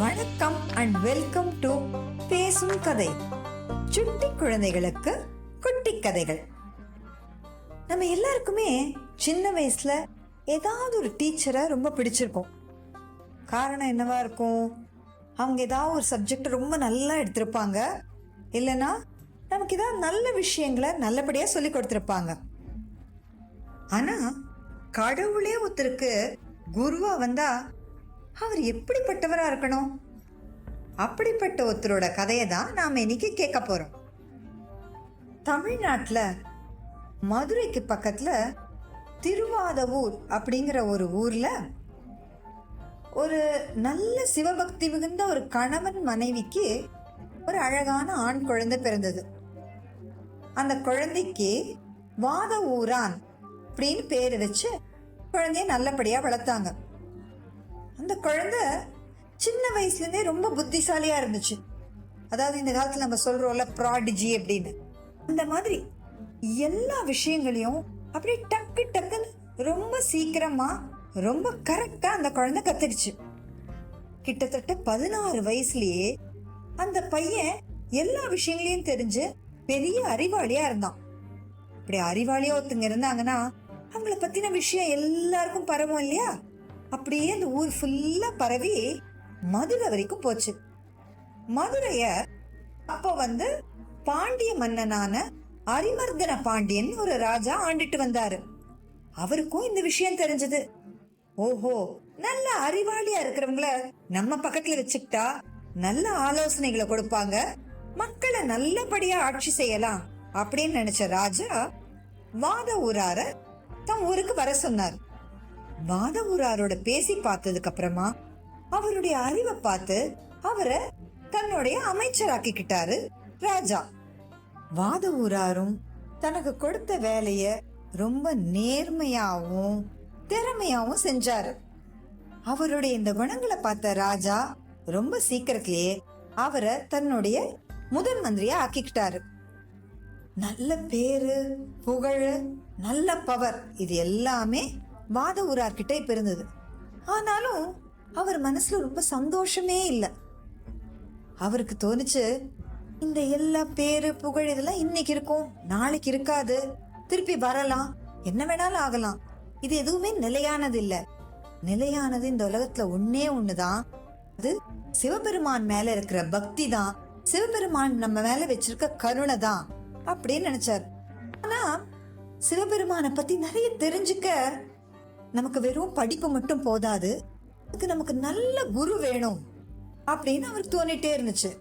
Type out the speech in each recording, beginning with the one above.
வணக்கம் and welcome to பேசும் கதை. சுட்டி குழந்தைகளுக்கு குட்டி கதைகள். நம்ம எல்லாருக்குமே சின்ன வயசுல ஏதாவது ஒரு டீச்சரை ரொம்ப பிடிச்சிருக்கும் காரணம் என்னவா இருக்கும்? அவங்க ஏதாவது ஒரு சப்ஜெக்ட் ரொம்ப நல்லா எடுத்திருப்பாங்க. இல்லைன்னா நமக்கு ஏதாவது நல்ல விஷயங்களை நல்லபடியாக சொல்லி கொடுத்துருப்பாங்க. ஆனால் கடவுளே ஒருத்தருக்கு குருவா வந்தா அவர் எப்படிப்பட்டவராக இருக்கணும்? அப்படிப்பட்ட ஒருத்தரோட கதையை தான் நாம் இன்னைக்கு கேட்க போகிறோம் தமிழ்நாட்டில் மதுரைக்கு பக்கத்தில் திருவாதவூர் அப்படிங்கிற ஒரு ஊரில் ஒரு நல்ல சிவபக்தி மிகுந்த ஒரு கணவன் மனைவிக்கு ஒரு அழகான ஆண் குழந்தை பிறந்தது. அந்த குழந்தைக்கு வாத ஊரான் அப்படின்னு பேர் வச்சு குழந்தைய நல்லபடியாக வளர்த்தாங்க. அந்த குழந்தை சின்ன வயசுலேருந்தே ரொம்ப புத்திசாலியாக இருந்துச்சு. அதாவது இந்த காலத்தில் நம்ம சொல்கிறோம்ல ப்ராடிஜி அப்படின்னு. அந்த மாதிரி எல்லா விஷயங்களையும் அப்படியே டக்கு டக்குன்னு ரொம்ப சீக்கிரமாக ரொம்ப கரெக்டாக அந்த குழந்தை கத்துடுச்சு. கிட்டத்தட்ட பதினாறு வயசுலேயே அந்த பையன் எல்லா விஷயங்களையும் தெரிஞ்சு பெரிய அறிவாளியாக இருந்தான். இப்படி அறிவாளியாக ஒருத்தங்க இருந்தாங்கன்னா அவங்கள பற்றின விஷயம் எல்லாருக்கும் பரவும் இல்லையா? அப்படியே அந்த ஊர் ஃபுல்லாக பரவி மதுரை வரைக்கும் போச்சு. மதுரைய அப்போ வந்து பாண்டிய மன்னனான அரிமர்தன பாண்டியன் ஒரு ராஜா ஆண்டுட்டு வந்தாரு. அவருக்கும் இந்த விஷயம் தெரிஞ்சது. ஓஹோ நல்ல அறிவாளியா இருக்கிறவங்கள நம்ம பக்கத்துல வச்சுக்கிட்டா நல்ல ஆலோசனைகளை கொடுப்பாங்க. மக்களை நல்லபடியா ஆட்சி செய்யலாம் அப்படின்னு நினைச்ச ராஜா வாத ஊரார தம் ஊருக்கு வர சொன்னார். வாத பேசி பார்த்ததுக்கு அப்புறமா அவருடைய அறிவை பார்த்து அவரை தன்னுடைய அமைச்சராக்கிக்கிட்டாரு ராஜா. வாதவூராரும் தனக்கு கொடுத்த வேலைய ரொம்ப நேர்மையாவும் திறமையாவும் செஞ்சாரு. அவருடைய இந்த குணங்களை பார்த்த ராஜா ரொம்ப சீக்கிரத்திலேயே அவரை தன்னுடைய முதன் மந்திரியா ஆக்கிக்கிட்டாரு. நல்ல பேரு புகழ் நல்ல பவர் இது எல்லாமே வாத ஊரார்கிட்ட இப்போ இருந்தது. ஆனாலும் அவர் மனசுல ரொம்ப சந்தோஷமே இல்லை. அவருக்கு தோணுச்சு இந்த எல்லா பேரு புகழ் இதெல்லாம் இன்னைக்கு இருக்கும் நாளைக்கு இருக்காது திருப்பி வரலாம் என்ன வேணாலும் ஆகலாம். இது எதுவுமே நிலையானது இல்ல. நிலையானது இந்த உலகத்துல ஒன்னே ஒண்ணுதான். அது சிவபெருமான் மேல இருக்கிற பக்தி தான் சிவபெருமான் நம்ம மேல வச்சிருக்க கருணை தான் அப்படின்னு நினைச்சார். ஆனா சிவபெருமானை பத்தி நிறைய தெரிஞ்சுக்க நமக்கு வெறும் படிப்பு மட்டும் போதாது. அதுக்கு நமக்கு நல்ல குரு வேணும் அப்படின்னு அவருக்கு தோணிட்டே இருந்துச்சு.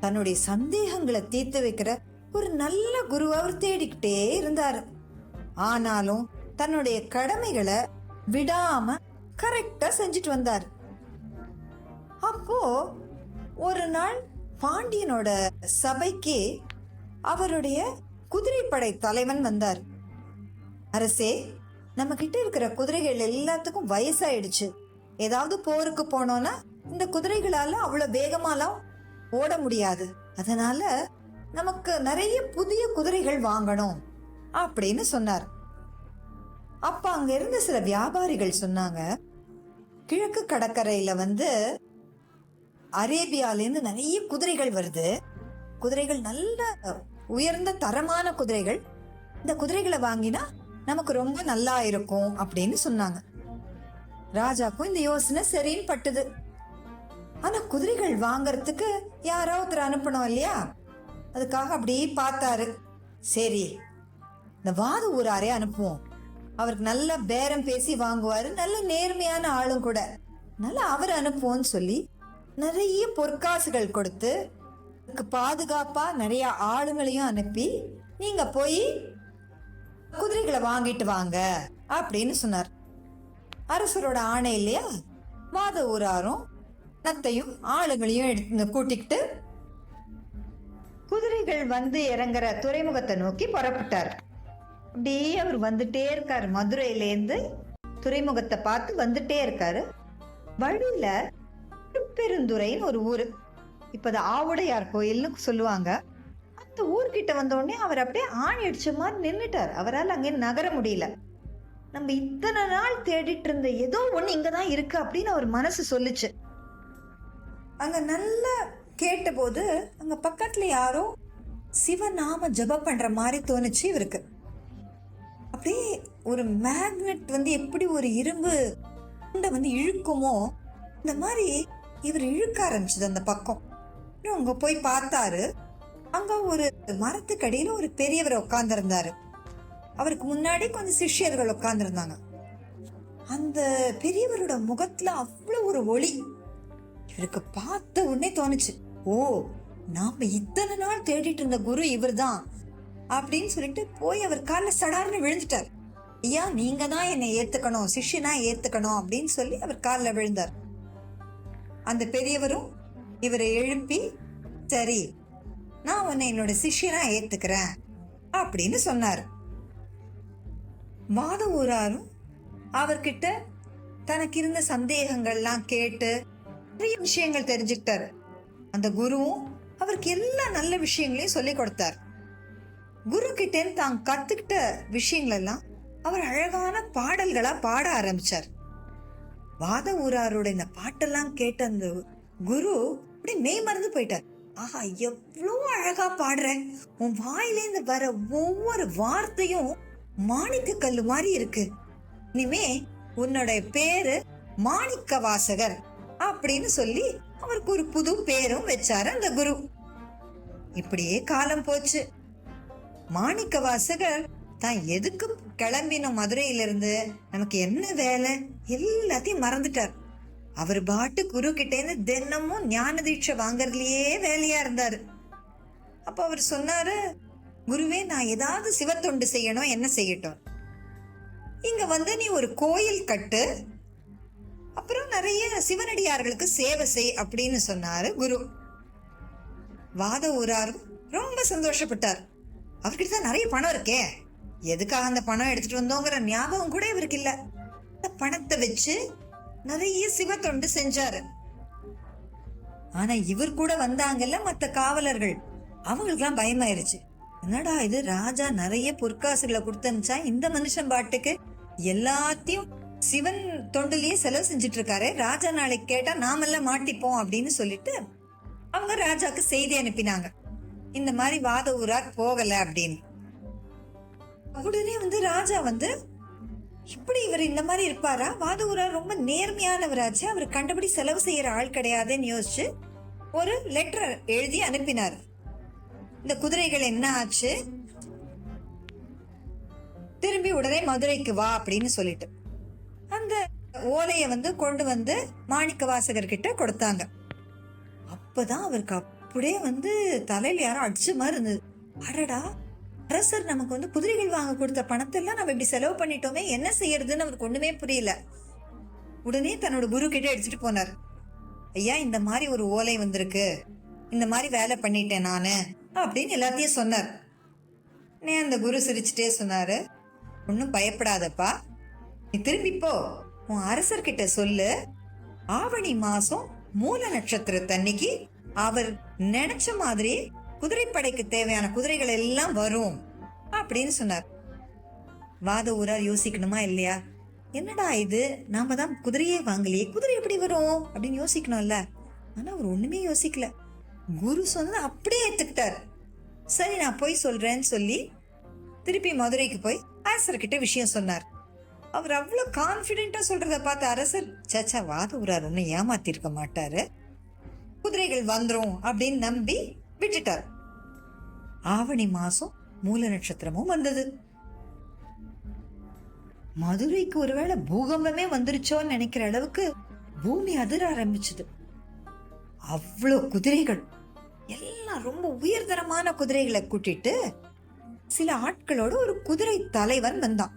தன்னுடைய சந்தேகங்களை தீர்த்து வைக்கிற ஒரு நல்ல குரு அவர் தேடிக்கிட்டே இருந்தாரு. ஆனாலும் தன்னுடைய கடமைகளை விடாம கரெக்டா செஞ்சுட்டு வந்தார். அப்போ ஒரு நாள் பாண்டியனோட சபைக்கு அவருடைய குதிரைப்படை தலைவன் வந்தார். அரசே நம்ம கிட்ட இருக்கிற குதிரைகள் எல்லாத்துக்கும் வயசாயிடுச்சு. ஏதாவது போருக்கு போனோம்னா இந்த குதிரைகளால அவ்வளோ வேகமாலாம் ஓட முடியாது. அதனால நமக்கு நிறைய புதிய குதிரைகள் வாங்கணும் அப்படின்னு சொன்னார். அப்ப அங்க இருந்த சில வியாபாரிகள் சொன்னாங்க கிழக்கு கடற்கரையில வந்து அரேபியாலேருந்து நிறைய குதிரைகள் வருது. குதிரைகள் நல்ல உயர்ந்த தரமான குதிரைகள். இந்த குதிரைகளை வாங்கினா நமக்கு ரொம்ப நல்லா இருக்கும் அப்படின்னு சொன்னாங்க. ராஜாக்கும் இந்த யோசனை சரின்னு பட்டுது. ஆனா குதிரைகள் வாங்கறதுக்கு யாரோ ஒருத்தர் அனுப்பணும் இல்லையா? அதுக்காக அப்படி பார்த்தாரு. சரி இந்த வாத ஊராரே அனுப்புவோம். அவருக்கு நல்ல பேரம் பேசி வாங்குவாரு நல்ல நேர்மையான ஆளும் கூட. நல்ல அவர் அனுப்புவோம்னு சொல்லி நிறைய பொற்காசுகள் கொடுத்து அதுக்கு பாதுகாப்பா நிறைய ஆளுங்களையும் அனுப்பி நீங்க போய் குதிரைகளை வாங்கிட்டு வாங்க அப்படின்னு சொன்னார். அரசரோட ஆணை இல்லையா? வாத ஊராரும் நத்தையும் ஆளுங்களையும் எடுத்து கூட்டிக்கிட்டு குதிரைகள் வந்து இறங்குற துறைமுகத்தை நோக்கி புறப்பட்டார். அப்படியே அவர் வந்துட்டே இருக்காரு. மதுரையிலேருந்து துறைமுகத்தை பார்த்து வந்துட்டே இருக்காரு. வழியில பெருந்துறைன்னு ஒரு ஊரு. இப்போ அது ஆவுடையார் கோயில்னு சொல்லுவாங்க. ஊர்கிட்ட வந்தோடனே அவர் அப்படியே ஆணி அடிச்ச மாதிரி நின்றுட்டார் அவரால் அங்கே நகர முடியல. நம்ம இத்தனை நாள் தேடிட்டு இருந்த ஏதோ ஒன்று இங்கே தான் இருக்கு அப்படின்னு அவர் மனசு சொல்லுச்சு. அங்கே நல்லா கேட்டபோது அங்கே பக்கத்தில் யாரோ சிவநாம ஜெபம் பண்ணுற மாதிரி தோணுச்சு இவருக்கு. அப்படியே ஒரு மேக்னெட் வந்து எப்படி ஒரு இரும்பு குண்டை வந்து இழுக்குமோ இந்த மாதிரி இவர் இழுக்க ஆரம்பிச்சது அந்த பக்கம். அப்புறம் போய் பார்த்தாரு. அங்க ஒரு மரத்துக்கடியில ஒரு பெரியவர் உட்கார்ந்திருந்தாரு. அவருக்கு முன்னாடி கொஞ்சம் சிஷ்யர்கள் உட்கார்ந்திருந்தாங்க. அந்த பெரியவரோட முகத்துல அவ்வளவு ஒரு ஒளி. இவருக்கு பார்த்த உடனே தோணுச்சு ஓ நாம இத்தனை நாள் தேடிட்டு இருந்த குரு இவர்தான் அப்படின்னு சொல்லிட்டு போய் அவர் காலில் சடார்னு விழுந்துட்டார். ஐயா நீங்க தான் என்னை ஏத்துக்கணும் சிஷ்யனா ஏத்துக்கணும் அப்படின்னு சொல்லி அவர் காலில் விழுந்தார். அந்த பெரியவரும் இவரை எழுப்பி சரி நான் உன்னை என்னோட சிஷ்யனா ஏற்றுக்கிறேன் அப்படின்னு சொன்னார். வாத ஊராரும் அவர்கிட்ட தனக்கு இருந்த சந்தேகங்கள்லாம் கேட்டு நிறைய விஷயங்கள் தெரிஞ்சுக்கிட்டாரு. அந்த குருவும் அவருக்கு எல்லா நல்ல விஷயங்களையும் சொல்லி கொடுத்தார். குரு கிட்டேன்னு தான் கத்துக்கிட்ட விஷயங்களெல்லாம் அவர் அழகான பாடல்களா பாட ஆரம்பிச்சார். வாத ஊராரோட இந்த பாட்டெல்லாம் கேட்ட அந்த குரு அப்படி மெய் மறந்து போயிட்டார். ஆஹா எவ்வளோ அழகா பாடுற உன் வாயிலேந்து வர ஒவ்வொரு வார்த்தையும் மாணிக்க கல்லு மாதிரி இருக்கு. இனிமே உன்னோட பேரு மாணிக்க வாசகர் அப்படின்னு சொல்லி அவருக்கு ஒரு புது பேரும் வச்சாரு அந்த குரு. இப்படியே காலம் போச்சு. மாணிக்க வாசகர் தான் எதுக்கு கிளம்பினோம் மதுரையிலிருந்து? நமக்கு என்ன வேலை? எல்லாத்தையும் மறந்துட்டார். அவர் பாட்டு குரு கிட்டேருந்து தினமும் ஞான தீட்சை வாங்கறதுலயே வேலையா இருந்தார். அப்போ அவர் சொன்னாரு குருவே நான் ஏதாவது சிவத்தொண்டு செய்யணும் என்ன செய்யட்டும்? இங்க வந்து நீ ஒரு கோயில் கட்டு அப்புறம் நிறைய சிவனடியார்களுக்கு சேவை செய் அப்படின்னு சொன்னாரு குரு. வாத ஊராரும் ரொம்ப சந்தோஷப்பட்டார். அவர்கிட்ட தான் நிறைய பணம் இருக்கே எதுக்காக அந்த பணம் எடுத்துட்டு வந்தோங்கிற ஞாபகம் கூட இவருக்கு இல்லை. அந்த பணத்தை வச்சு நிறைய சிவத்தொண்டு செஞ்சாரு. ஆனா இவர் கூட வந்தாங்கல்ல மத்த காவலர்கள். அவங்களுக்குலாம் பயமாயிருச்சு. என்னடா இது ராஜா நிறைய பொற்காசுகளை கொடுத்து இந்த மனுஷன் பாட்டுக்கு? எல்லாத்தையும் சிவன் தொண்டிலேயே செலவு செஞ்சுட்டு இருக்காரு ராஜா நாளைக்கு கேட்டா நாமெல்லாம் மாட்டிப்போம் அப்படின்னு சொல்லிட்டு அவங்க ராஜாக்கு செய்தி அனுப்பினாங்க. இந்த மாதிரி வாத ஊரார் போகல அப்படின்னு. உடனே வந்து ராஜா வந்து இப்படி இவர் இந்த மாதிரி இருப்பாரா? வாத ரொம்ப நேர்மையானவராச்சு அவர் கண்டபடி செலவு செய்யற ஆள் கிடையாதுன்னு யோசிச்சு ஒரு லெட்டர் எழுதி அனுப்பினார். இந்த குதிரைகள் என்ன ஆச்சு? திரும்பி உடனே மதுரைக்கு வா அப்படின்னு சொல்லிட்டு. அந்த ஓலைய வந்து கொண்டு வந்து மாணிக்க வாசகர்கிட்ட கொடுத்தாங்க. அப்பதான் அவருக்கு அப்படியே வந்து தலையில யாரோ அடிச்ச மாதிரி இருந்தது. அடடா! அரசர் நமக்கு வந்து குதிரைகள் வாங்க கொடுத்த பணத்தை எல்லாம் நம்ம இப்படி செலவு பண்ணிட்டோமே என்ன செய்யறதுன்னு அவருக்கு ஒண்ணுமே புரியல. உடனே தன்னோட குரு கிட்ட எடுத்துட்டு போனார். ஐயா இந்த மாதிரி ஒரு ஓலை வந்திருக்கு. இந்த மாதிரி வேலை பண்ணிட்டேன் நானு அப்படின்னு எல்லாத்தையும் சொன்னார். நே அந்த குரு சிரிச்சுட்டே சொன்னாரு ஒன்றும் பயப்படாதப்பா. நீ திரும்பிப்போ உன் அரசர்கிட்ட சொல்லு. ஆவணி மாசம் மூல நட்சத்திரத்தன்னைக்கு அவர் நினைச்ச மாதிரி குதிரைப்படைக்கு தேவையான குதிரைகள் எல்லாம் வரும் அப்படின்னு சொன்னார். வாத ஊரார் யோசிக்கணுமா இல்லையா? என்னடா இது? நாம தான் குதிரையே வாங்கலையே. குதிரை எப்படி வரும்? அப்படின்னு யோசிக்கணும்ல. ஆனா அவர் ஒண்ணுமே யோசிக்கல. குரு சொன்னதை அப்படியே ஏத்துக்கிட்டார். சரி நான் போய் சொல்றேன்னு சொல்லி திருப்பி மதுரைக்கு போய் அரசர்கிட்ட விஷயம் சொன்னார். அவர் அவ்வளவு கான்பிடென்ட்டா சொல்றத பார்த்து அரசர் சச்சா வாத ஊரார் ஒன்னும் ஏமாத்திருக்க மாட்டாரு. குதிரைகள் வந்துரும் அப்படின்னு நம்பி விட்டுட்டார். ஆவணி மாசம் மூல நட்சத்திரமும் வந்தது. மதுரைக்கு ஒருவேளை பூகம்பமே வந்துருச்சோன்னு நினைக்கிற அளவுக்கு பூமி அதிர ஆரம்பிச்சது. அவ்வளோ குதிரைகள் எல்லாம் ரொம்ப உயர்தரமான குதிரைகளை கூட்டிட்டு சில ஆட்களோட ஒரு குதிரை தலைவன் வந்தான்.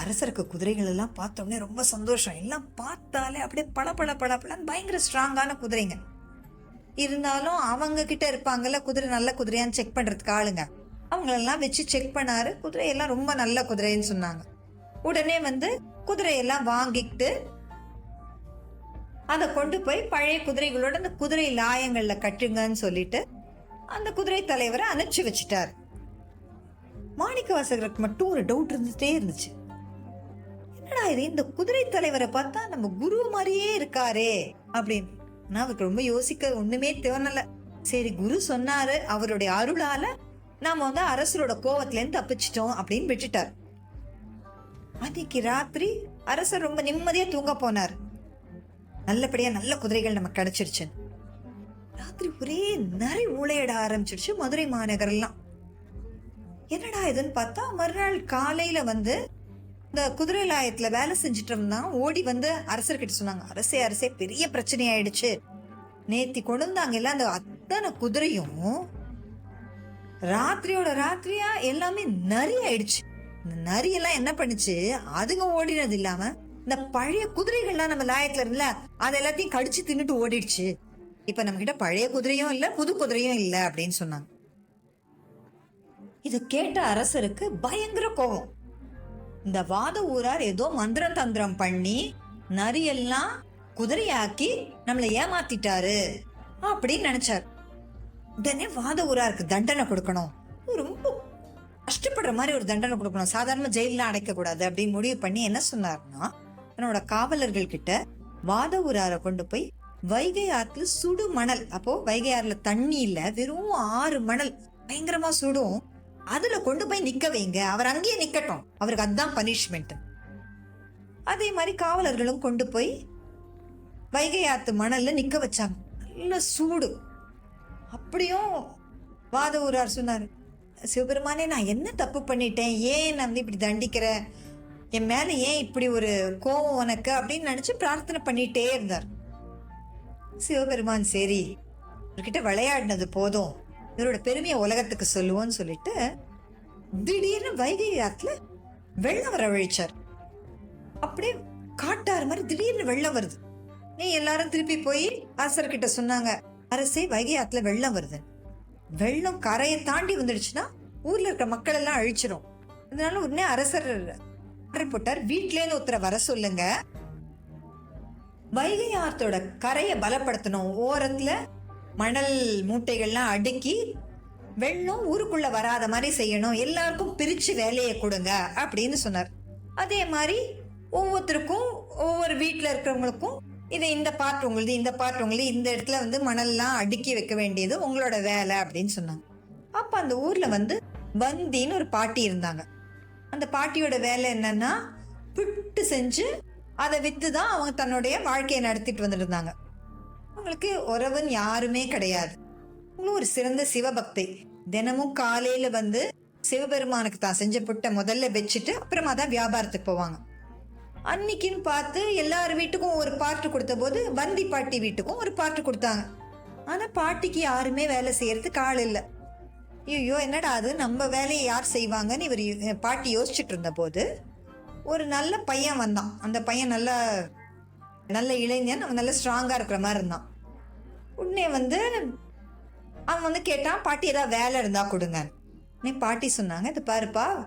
அரசருக்கு குதிரைகள் எல்லாம் பார்த்தோன்னே ரொம்ப சந்தோஷம். எல்லாம் பார்த்தாலே அப்படியே பல பல பல பயங்கர ஸ்ட்ராங்கான குதிரைங்க. இருந்தாலும் அவங்க கிட்ட இருப்பாங்கல்ல குதிரை நல்ல குதிரையான்னு செக் பண்றதுக்கு ஆளுங்க. அவங்களெல்லாம் வச்சு செக் பண்ணாரு. குதிரையெல்லாம் ரொம்ப நல்ல குதிரைன்னு சொன்னாங்க. உடனே வந்து குதிரையெல்லாம் வாங்கிட்டு அதை கொண்டு போய் பழைய குதிரைகளோட அந்த குதிரை லாயங்களில் கட்டுங்கன்னு சொல்லிட்டு அந்த குதிரை தலைவரை அனுப்பிச்சு வச்சுட்டாரு. மாணிக்க வாசகருக்கு மட்டும் ஒரு டவுட் இருந்துட்டே இருந்துச்சு. என்னடா இது இந்த குதிரை தலைவரை பார்த்தா நம்ம குரு மாதிரியே இருக்காரே அப்படின்னு. ஆனால் அவருக்கு ரொம்ப யோசிக்க ஒன்றுமே தேவனலை சரி குரு சொன்னாரு அவருடைய அருளால நாம வந்து அரசரோட கோவத்துலேருந்து தப்பிச்சிட்டோம் அப்படின்னு விட்டுட்டார். அன்னைக்கு ராத்திரி அரசர் ரொம்ப நிம்மதியா தூங்க போனார். நல்லபடியா நல்ல குதிரைகள் நமக்கு கிடைச்சிருச்சு. ராத்திரி ஒரே நிறைய ஊழையிட ஆரம்பிச்சிருச்சு மதுரை மாநகரெல்லாம். என்னடா இதுன்னு பார்த்தா மறுநாள் காலையில வந்து இந்த குதிரை லாயத்துல வேலை செஞ்சுட்டு இருந்தான் ஓடி வந்து அரசர்கிட்ட சொன்னாங்க அரசே அரசே பெரிய பிரச்சனை ஆயிடுச்சு நேத்தி கொண்டு வந்தாங்கல்ல அந்த அத்தனை குதிரையும் ராத்திரியோட ராத்திரியா எல்லாமே நரி ஆயிடுச்சு இந்த நரி எல்லாம் என்ன பண்ணுச்சு? அதுங்க ஓடினது இல்லாம இந்த பழைய குதிரைகள்லாம் நம்ம லாயத்துல இருந்துல அது எல்லாத்தையும் கடிச்சு தின்னுட்டு ஓடிடுச்சு. இப்ப நம்ம கிட்ட பழைய குதிரையும் இல்ல புது குதிரையும் இல்ல அப்படின்னு சொன்னாங்க. இது கேட்ட அரசருக்கு பயங்கர கோபம். இந்த வாத ஊரார் ஏதோ மந்திரம் தந்திரம் பண்ணி நரியெல்லாம் குதிரையாக்கி நம்மளை ஏமாத்திட்டாரு அப்படின்னு நினைச்சார். உடனே வாத ஊராருக்கு தண்டனை கொடுக்கணும். ரொம்ப கஷ்டப்படுற மாதிரி ஒரு தண்டனை கொடுக்கணும். சாதாரண ஜெயிலெலாம் அடைக்கக்கூடாது அப்படின்னு முடிவு பண்ணி என்ன சொன்னார்னா தன்னோட காவலர்கள் கிட்ட வாத ஊராரை கொண்டு போய் வைகை ஆத்துல சுடு மணல். அப்போ வைகை ஆறுல தண்ணி இல்லை. வெறும் ஆறு மணல். பயங்கரமா சுடும். அதுல கொண்டு போய் நிக்க வைங்க. அவர் அங்கேயே நிக்கட்டும். அவருக்கு அதுதான் பனிஷ்மெண்ட் அதே மாதிரி காவலர்களும் கொண்டு போய் வைகை ஆத்து மணல்ல நிக்க வச்சாங்க. நல்ல சூடு. அப்படியும் வாத ஊரார் சொன்னார் சிவபெருமானே நான் என்ன தப்பு பண்ணிட்டேன்? ஏன் நான் வந்து இப்படி தண்டிக்கிற? என் மேலே ஏன் இப்படி ஒரு கோபம் உனக்கு? அப்படின்னு நினச்சி பிரார்த்தனை பண்ணிட்டே இருந்தார். சிவபெருமான் சரி அவர்கிட்ட விளையாடினது போதும். இவரோட பெருமையை உலகத்துக்கு சொல்லுவோம்னு சொல்லிட்டு திடீர்னு வைகை ஆத்துல வெள்ளம் வரவழைச்சார் அப்படியே காட்டாறு மாதிரி திடீர்னு வெள்ளம் வருது. நீ எல்லாரும் திருப்பி போய் அரசர்கிட்ட சொன்னாங்க அரசே வைகை ஆத்துல வெள்ளம் வருது. வெள்ளம் கரையை தாண்டி வந்துடுச்சுன்னா ஊர்ல இருக்கிற மக்கள் எல்லாம் அழிச்சிரும். அதனால உடனே அரசர் போட்டார் வீட்ல ஒருத்தரை வர சொல்லுங்க. வைகை ஆத்தோட கரையை பலப்படுத்தணும். ஓரத்துல மணல் மூட்டைகள்லாம் அடுக்கி வெள்ளம் ஊருக்குள்ள வராத மாதிரி செய்யணும். எல்லாருக்கும் பிரிச்சு வேலையை கொடுங்க அப்படின்னு சொன்னார். அதே மாதிரி ஒவ்வொருத்தருக்கும் ஒவ்வொரு வீட்டில் இருக்கிறவங்களுக்கும் இது இந்த பார்ட் உங்களுது இந்த பார்ட் உங்களுது இந்த இடத்துல வந்து மணல்லாம் அடுக்கி வைக்க வேண்டியது உங்களோட வேலை அப்படின்னு சொன்னாங்க. அப்போ அந்த ஊரில் வந்து வந்தின்னு ஒரு பாட்டி இருந்தாங்க. அந்த பாட்டியோட வேலை என்னன்னா புட்டு செஞ்சு அதை விற்று தான் அவங்க தன்னுடைய வாழ்க்கையை நடத்திட்டு வந்துட்டு இருந்தாங்க. அவங்களுக்கு உறவன் யாருமே கிடையாது. அவங்களும் ஒரு சிறந்த சிவபக்தி. தினமும் காலையில் வந்து சிவபெருமானுக்கு தான் செஞ்ச புட்டை முதல்ல வச்சுட்டு அப்புறமா தான் வியாபாரத்துக்கு போவாங்க. அன்னைக்குன்னு பார்த்து எல்லார் வீட்டுக்கும் ஒரு பாட்டு கொடுத்த போது வந்தி பாட்டி வீட்டுக்கும் ஒரு பாட்டு கொடுத்தாங்க. ஆனால் பாட்டிக்கு யாருமே வேலை செய்யறதுக்கு ஆள் இல்லை. ஐயோ என்னடா அது? நம்ம வேலையை யார் செய்வாங்கன்னு இவர் யோ- பாட்டி யோசிச்சுட்டு இருந்த போது ஒரு நல்ல பையன் வந்தான். அந்த பையன் நல்ல நல்ல இளைஞன். அவன் நல்ல ஸ்ட்ராங்காக இருக்கிற மாதிரி இருந்தான். உடனே வந்து அவன் வந்து கேட்டான் பாட்டி ஏதாவது வேலை இருந்தால் கொடுங்க. உடனே பாட்டி சொன்னாங்க. இது பாருப்பா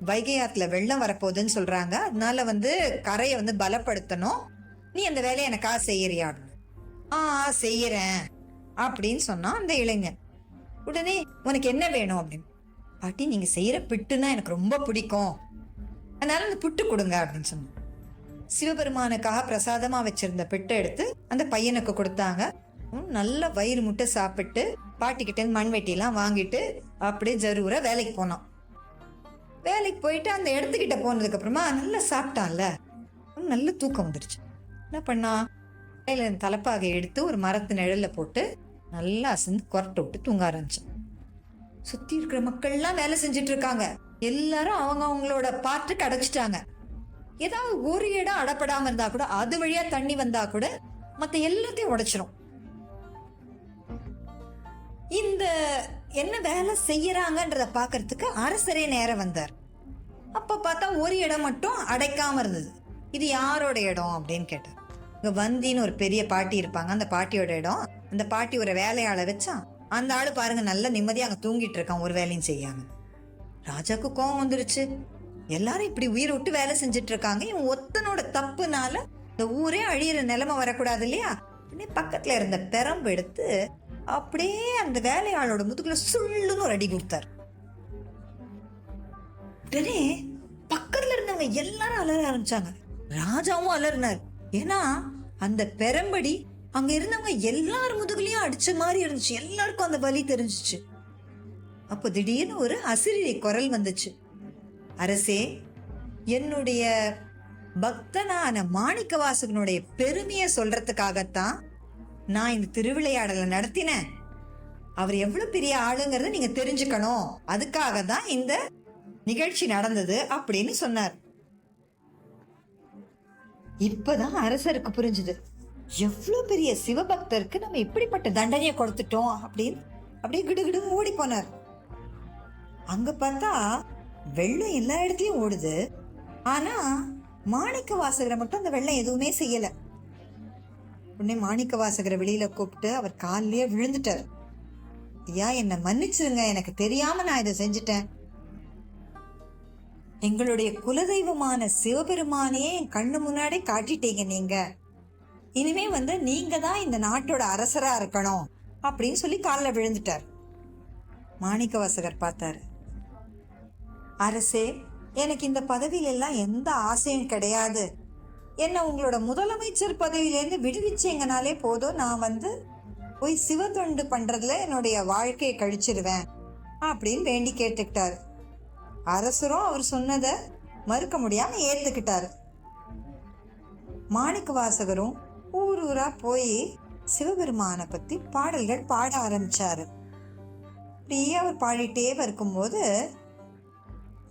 வைகை ஆற்றுல வெள்ளம் வரப்போகுதுன்னு சொல்கிறாங்க அதனால வந்து கரையை வந்து பலப்படுத்தணும். நீ அந்த வேலையை எனக்காக செய்யறியா? அப்படின்னு. ஆ ஆ, செய்யறேன் அப்படின்னு சொன்னான் அந்த இளைஞன். உடனே உனக்கு என்ன வேணும்? அப்படின்னு. பாட்டி நீங்கள் செய்கிற பிட்டுனா எனக்கு ரொம்ப பிடிக்கும். அதனால அந்த புட்டு கொடுங்க அப்படின்னு சொன்னான். சிவபெருமானுக்காக பிரசாதமாக வச்சிருந்த பிட்டை எடுத்து அந்த பையனுக்கு கொடுத்தாங்க. அவன் நல்ல வயிறு முட்டை சாப்பிட்டு பாட்டிக்கிட்ட மண்வெட்டிலாம் வாங்கிட்டு அப்படியே ஜரூரா வேலைக்கு போனான். வேலைக்கு போயிட்டு அந்த இடத்துக்கிட்ட போனதுக்கு அப்புறமா நல்லா சாப்பிட்டான்ல. நல்ல தூக்கம் வந்துருச்சு. என்ன பண்ணா? கையில தலைப்பாகை எடுத்து ஒரு மரத்து நிழல்ல போட்டு நல்லா அசந்து குரட்டை விட்டு தூங்க ஆரம்பிச்சான். சுத்தி இருக்கிற மக்கள்லாம் வேலை செஞ்சுட்டு இருக்காங்க. எல்லாரும் அவங்க அவங்களோட பாட்டு கடைச்சிட்டாங்க ஏதாவது ஒரு இடம் அடப்படாம இருந்தா கூட அது வழியா தண்ணி வந்தா கூட மத்த எல்லாத்தையும் உடைச்சிரும். இந்த என்ன வேலை செய்யறாங்கன்றத பார்க்கறதுக்கு அரசரே நேரம் வந்தார். அப்ப பார்த்தா ஒரு இடம் மட்டும் அடைக்காம இருந்தது. இது யாரோட இடம் அப்படின்னு கேட்டார். இங்க வந்தின்னு ஒரு பெரிய பாட்டி இருப்பாங்க. அந்த பாட்டியோட இடம். அந்த பாட்டி ஒரு வேலையாளை வச்சா அந்த ஆள் பாருங்க நல்ல நிம்மதியாக அங்கே தூங்கிட்டு இருக்கான் ஒரு வேலையும் செய்யாம. ராஜாக்கு கோவம் வந்துருச்சு. எல்லாரும் இப்படி உயிர் விட்டு வேலை செஞ்சுட்டு இருக்காங்க. இவன் ஒத்தனோட தப்புனால இந்த ஊரே அழியிற நிலைமை வரக்கூடாது இல்லையா? உடனே பக்கத்துல இருந்த பெரம்பு எடுத்து அப்படியே அந்த வேலையாளோட முதுகுல சுள்ளுன்னு ஒரு அடி கொடுத்தார். உடனே பக்கத்துல இருந்தவங்க எல்லாரும் அலற ஆரம்பிச்சாங்க. ராஜாவும் அலறினார். ஏன்னா அந்த பெரம்படி அங்க இருந்தவங்க எல்லார் முதுகுலயும் அடிச்ச மாதிரி இருந்துச்சு. எல்லாருக்கும் அந்த வலி தெரிஞ்சிச்சு. அப்போ திடீர்னு ஒரு அசிரியை குரல் வந்துச்சு. அரசே என்னுடைய பக்தனான மாணிக்க வாசகனுடைய பெருமையை சொல்றதுக்காகத்தான் நான் இந்த திருவிளையாடலை நடத்தினேன். அவர் எவ்வளவு பெரிய ஆளுங்கிறத நீங்க தெரிஞ்சுக்கணும். அதுக்காக தான் இந்த நிகழ்ச்சி நடந்தது அப்படின்னு சொன்னார். இப்பதான் அரசருக்கு புரிஞ்சுது. எவ்வளோ பெரிய சிவபக்தருக்கு நம்ம இப்படிப்பட்ட தண்டனையை கொடுத்துட்டோம் அப்படின்னு அப்படியே கிடுகிடு ஓடி போனார். அங்க பார்த்தா வெள்ளம் எல்லா இடத்துலயும் ஓடுது. ஆனா மாணிக்க வாசகரை மட்டும் அந்த வெள்ளம் எதுவுமே செய்யலை. உடனே மாணிக்க வாசகரை வெளியில கூப்பிட்டு அவர் காலிலேயே விழுந்துட்டார். ஐயா என்னை மன்னிச்சிருங்க எனக்கு தெரியாம நான் இதை செஞ்சுட்டேன். எங்களுடைய குலதெய்வமான சிவபெருமானையே என் கண்ணு முன்னாடி காட்டிட்டீங்க நீங்க. இனிமே வந்து நீங்க தான் இந்த நாட்டோட அரசரா இருக்கணும் அப்படின்னு சொல்லி காலில் விழுந்துட்டார். மாணிக்க வாசகர் பார்த்தாரு. அரசே எனக்கு இந்த பதவியில எல்லாம் எந்த ஆசையும் கிடையாது. என்னை உங்களோட முதலமைச்சர் பதவியிலேருந்து விடுவிச்சிங்கனாலே போதும்? நான் வந்து போய் சிவத்தொண்டு பண்ணுறதுல என்னுடைய வாழ்க்கையை கழிச்சிருவேன் அப்படின்னு வேண்டி கேட்டுக்கிட்டார். அரசரும் அவர் சொன்னதை மறுக்க முடியாமல் ஏற்றுக்கிட்டார் மாணிக்க வாசகரும் ஊர் ஊராக போய் சிவபெருமானை பற்றி பாடல்கள் பாட ஆரம்பித்தார் அப்படியே அவர் பாடிட்டே இருக்கும்போது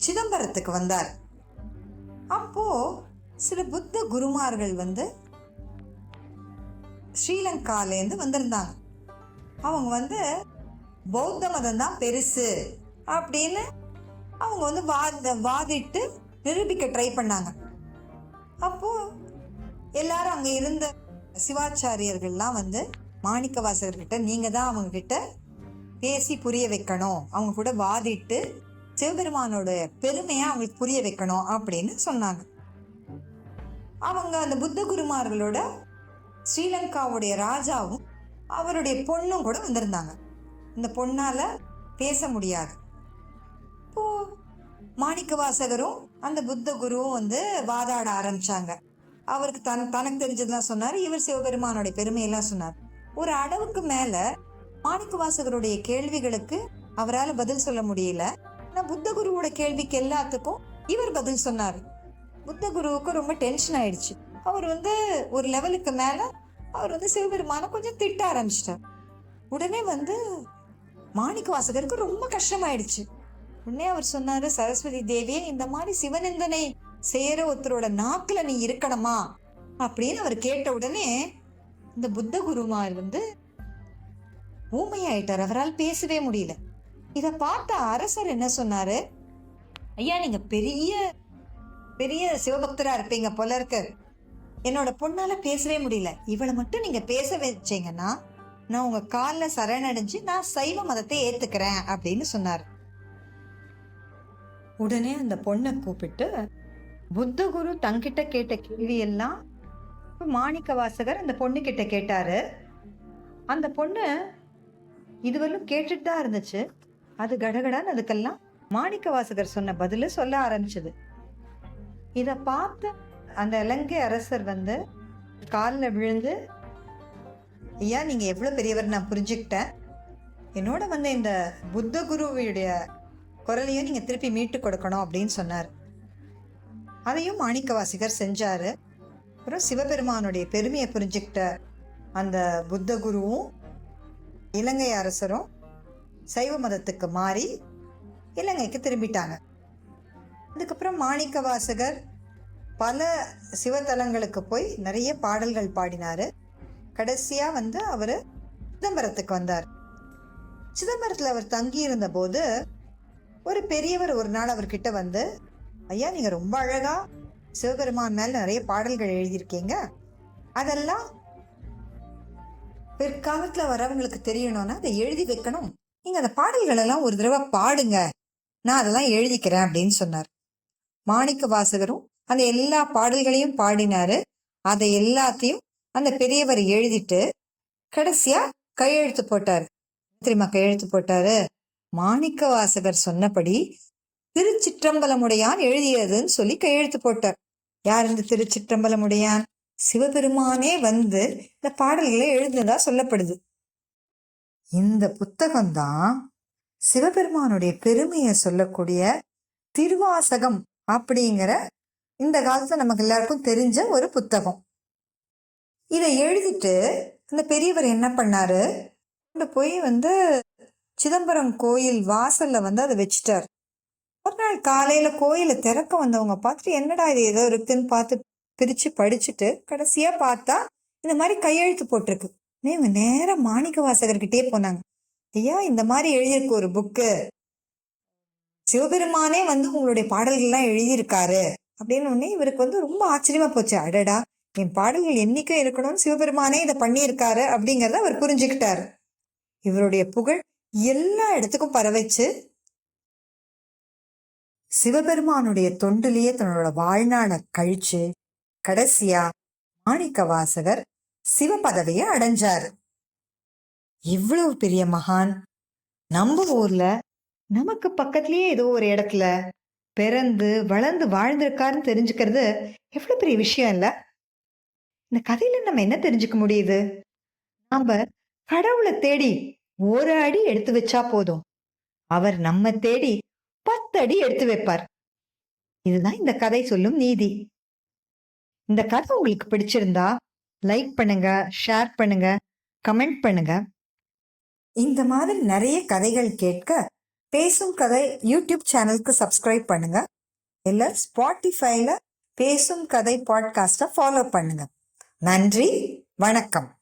சிதம்பரத்துக்கு வந்தார். அப்போது சில புத்த குருமார்கள் வந்து ஸ்ரீலங்காலேருந்து வந்திருந்தாங்க. அவங்க வந்து பௌத்த மதம் தான் பெருசு அப்படின்னு அவங்க வந்து வாத வாதிட்டு நிரூபிக்க ட்ரை பண்ணாங்க. அப்போது எல்லாரும் அங்கே இருந்த சிவாச்சாரியர்கள்லாம் வந்து மாணிக்கவாசகர்கிட்ட நீங்கள் தான் அவங்கக்கிட்ட பேசி புரிய வைக்கணும். அவங்க கூட வாதிட்டு சிவபெருமானோட பெருமையை அவங்களுக்கு புரிய வைக்கணும் அப்படின்னு சொன்னாங்க. அவங்க அந்த புத்த குருமார்களோட ஸ்ரீலங்காவுடைய ராஜாவும் அவருடைய பொண்ணும் கூட வந்திருந்தாங்க. இந்த பொண்ணால் பேச முடியாது. இப்போ மாணிக்க வாசகரும் அந்த புத்த குருவும் வந்து வாதாட ஆரம்பிச்சாங்க. அவருக்கு தன் தனக்கு தெரிஞ்சதெல்லாம் சொன்னார். இவர் சிவபெருமானுடைய பெருமையெல்லாம் சொன்னார். ஒரு அளவுக்கு மேலே மாணிக்க வாசகருடைய கேள்விகளுக்கு அவரால் பதில் சொல்ல முடியல. ஆனால் புத்த குருவோட கேள்விக்கு எல்லாத்துக்கும் இவர் பதில் சொன்னார். புத்த குருவுக்கு ரொம்ப டென்ஷன் ஆயிடுச்சு. அவர் வந்து ஒரு லெவலுக்கு மேல அவர் வந்து சிவபெருமானை கொஞ்சம் திட்ட ஆரம்பிச்சிட்டார். உடனே வந்து மாணிக்க வாசகருக்கு ரொம்ப கஷ்டமாயிடுச்சு. உடனே அவர் சொன்னாரு சரஸ்வதி தேவியே இந்த மாதிரி சிவநிந்தனை செய்யற ஒருத்தரோட நாக்குல நீ இருக்கணுமா? அப்படின்னு அவர் கேட்ட உடனே இந்த புத்த குருமார் வந்து ஊமையாயிட்டார். அவரால் பேசவே முடியல. இதை பார்த்த அரசர் என்ன சொன்னாரு? ஐயா நீங்க பெரிய பெரிய சிவபக்தரா இருப்பீங்க போல இருக்கு. என்னோட பொண்ணால பேசவே முடியல. இவளை மட்டும் நீங்க பேச வச்சீங்கன்னா நான் உங்க காலில் சரணடைஞ்சு நான் சைவ மதத்தை ஏத்துக்கிறேன் அப்படின்னு சொன்னார். உடனே அந்த பொண்ணை கூப்பிட்டு புத்த குரு தங்கிட்ட கேட்ட கேள்வி எல்லாம் மாணிக்க வாசகர் அந்த பொண்ணு கிட்ட கேட்டாரு. அந்த பொண்ணு இதுவரையும் கேட்டுட்டு தான் இருந்துச்சு. அது கடகடான்னு அதுக்கெல்லாம் மாணிக்க வாசகர் சொன்ன பதில சொல்ல ஆரம்பிச்சது. இதை பார்த்து அந்த இலங்கை அரசர் வந்து காலில் விழுந்து ஐயா நீங்கள் எவ்வளோ பெரியவர் நான் புரிஞ்சுக்கிட்டேன். என்னோட வந்து இந்த புத்த குருவுடைய குரலையும் நீங்கள் திருப்பி மீட்டு கொடுக்கணும் அப்படின்னு சொன்னார். அதையும் மாணிக்கவாசிகர் செஞ்சார். அப்புறம் சிவபெருமானுடைய பெருமையை புரிஞ்சுக்கிட்ட அந்த புத்த குருவும் இலங்கை அரசரும் சைவ மதத்துக்கு மாறி இலங்கைக்கு திரும்பிட்டாங்க. அதுக்கப்புறம் மாணிக்க வாசகர் பல சிவத்தலங்களுக்கு போய் நிறைய பாடல்கள் பாடினார். கடைசியாக வந்து அவர் சிதம்பரத்துக்கு வந்தார். சிதம்பரத்தில் அவர் தங்கியிருந்த போது ஒரு பெரியவர் ஒரு நாள் அவர்கிட்ட வந்து ஐயா நீங்கள் ரொம்ப அழகாக சிவபெருமான் மேல் நிறைய பாடல்கள் எழுதியிருக்கீங்க. அதெல்லாம் பிற்காலத்தில் வரவங்களுக்கு தெரியணும்னா அதை எழுதி வைக்கணும். நீங்கள் அந்த பாடல்களெல்லாம் ஒரு தடவை பாடுங்க. நான் அதெல்லாம் எழுதிக்கிறேன் அப்படின்னு சொன்னார். மாணிக்க வாசகரும் அந்த எல்லா பாடல்களையும் பாடினாரு. அதை எல்லாத்தையும் அந்த பெரியவர் எழுதிட்டு கடைசியா கையெழுத்து போட்டாரு. தெரியுமா கையெழுத்து போட்டாரு? மாணிக்க வாசகர் சொன்னபடி திருச்சிற்றம்பலமுடையான் எழுதியதுன்னு சொல்லி கையெழுத்து போட்டார். யார் இந்த திருச்சிற்றம்பலமுடையான்? சிவபெருமானே வந்து இந்த பாடல்களை எழுதுனதா சொல்லப்படுது. இந்த புத்தகம்தான் சிவபெருமானுடைய பெருமையை சொல்லக்கூடிய திருவாசகம் அப்படிங்கிற இந்த காலத்துல நமக்கு எல்லாருக்கும் தெரிஞ்ச ஒரு புத்தகம். இதை எழுதிட்டு அந்த பெரியவர் என்ன பண்ணாரு? கொண்டு போய் வந்து சிதம்பரம் கோயில் வாசல்ல வந்து அதை வச்சுட்டார். ஒரு நாள் காலையில கோயிலை திறக்க வந்தவங்க பார்த்துட்டு என்னடா இது? ஏதோ இருக்குன்னு பார்த்து பிரிச்சு படிச்சுட்டு கடைசியா பார்த்தா இந்த மாதிரி கையெழுத்து போட்டிருக்கு. இவங்க நேரம் மாணிக்க வாசகர்கிட்டே போனாங்க. ஐயா இந்த மாதிரி எழுதியிருக்கு ஒரு புக்கு. சிவபெருமானே வந்து உங்களுடைய பாடல்கள்லாம் எழுதியிருக்காரு. அப்படின்னு உடனே இவருக்கு வந்து ரொம்ப ஆச்சரியமா போச்சு. அடடா என் பாடல்கள் என்னைக்கும் இருக்கணும்னு சிவபெருமானே இதை பண்ணியிருக்காரு அப்படிங்கறத அவர் புரிஞ்சுக்கிட்டாரு. இவருடைய புகழ் எல்லா இடத்துக்கும் பரவச்சு சிவபெருமானுடைய தொண்டிலேயே தன்னோட வாழ்நாளை கழிச்சு கடைசியா மாணிக்க வாசகர் சிவபதவியை அடைஞ்சாரு. இவ்வளவு பெரிய மகான். நம்ம ஊர்ல நமக்கு பக்கத்துலயே ஏதோ ஒரு இடத்துல பிறந்து வளர்ந்து வாழ்ந்திருக்காருன்னு தெரிஞ்சுக்கிறது எவ்வளவு பெரிய விஷயம் இல்ல? இந்த கதையில நம்ம என்ன தெரிஞ்சுக்க முடியுது? நாம கடவுளை தேடி ஒரு அடி எடுத்து வச்சா போதும். அவர் நம்ம தேடி பத்து அடி எடுத்து வைப்பார். இதுதான் இந்த கதை சொல்லும் நீதி. இந்த கதை உங்களுக்கு பிடிச்சிருந்தா லைக் பண்ணுங்க ஷேர் பண்ணுங்க கமெண்ட் பண்ணுங்க. இந்த மாதிரி நிறைய கதைகள் கேட்க பேசும் கதை யூடியூப் சேனலுக்கு சப்ஸ்கிரைப் பண்ணுங்க. இல்லை ஸ்பாட்டிஃபைல பேசும் கதை பாட்காஸ்டை ஃபாலோ பண்ணுங்க. நன்றி வணக்கம்.